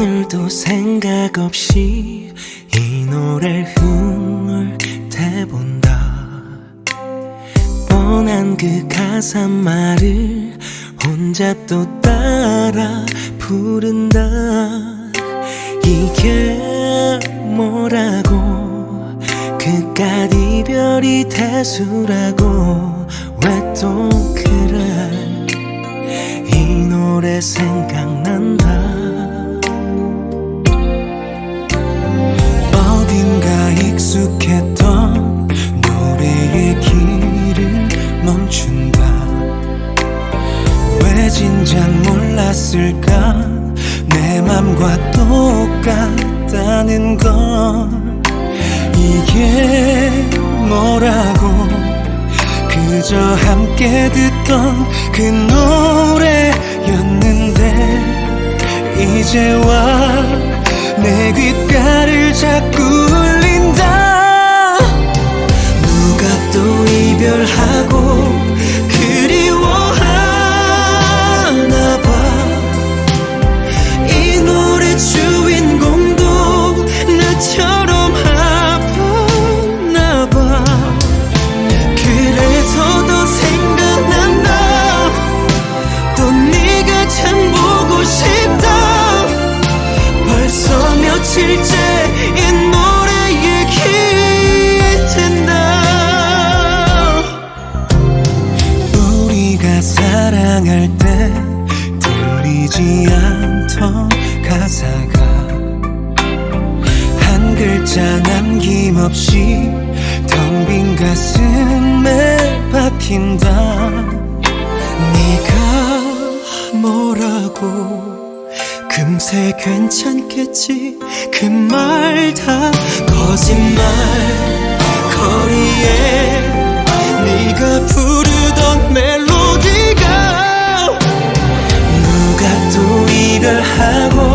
오늘도 생각 없이 이 노래를 흥을 대본다. 뻔한 그 가사 말을 혼자 또 따라 부른다. 이게 뭐라고? 그깟 이별이 대수라고 왜 또 그래? 이 노래 생각 몰랐을까? 내 맘과 똑같다는 걸. 이게 뭐라고? 그저 함께 듣던 그 노래였는데 이제 와 내 귓가를 자꾸 사랑할 때 들리지 않던 가사가 한 글자 남김없이 텅 빈 가슴에 박힌다. 네가 뭐라고 금세 괜찮겠지? 그 말 다 거짓말 하고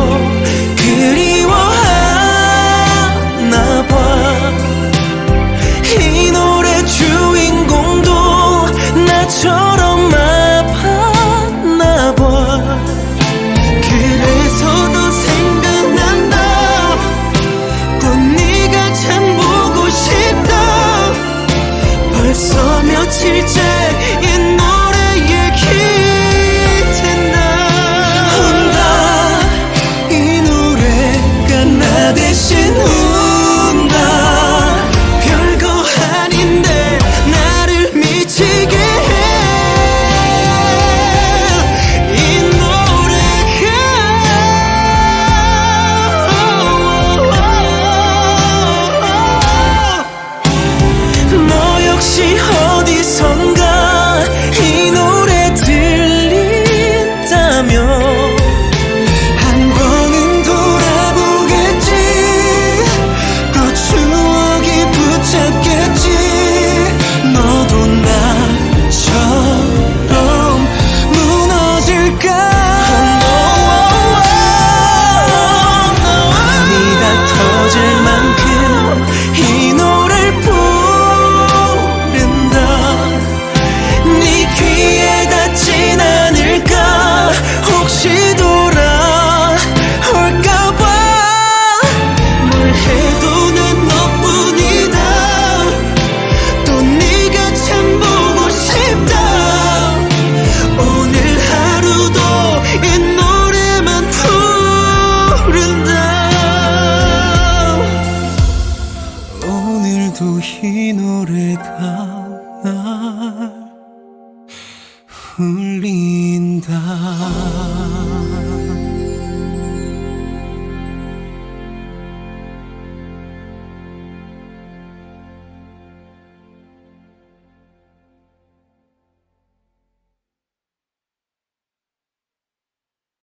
林达。